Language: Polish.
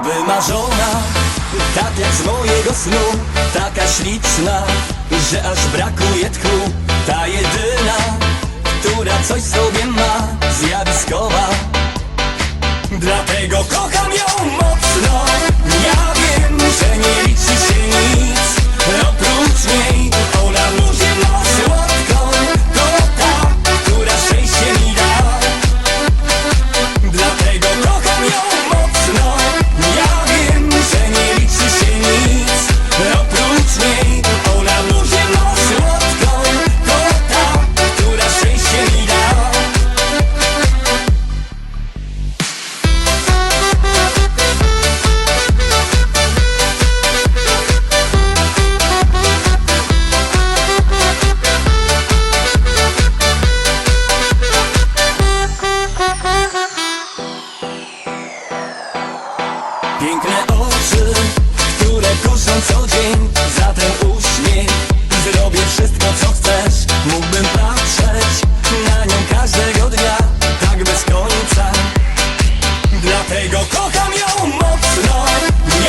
Wymarzona, tak jak z mojego snu Taka śliczna, że aż brakuje tchu. Ta jedyna, która coś sobie ma Zjawiskowa. Dlatego kocham ją mocno piękne oczy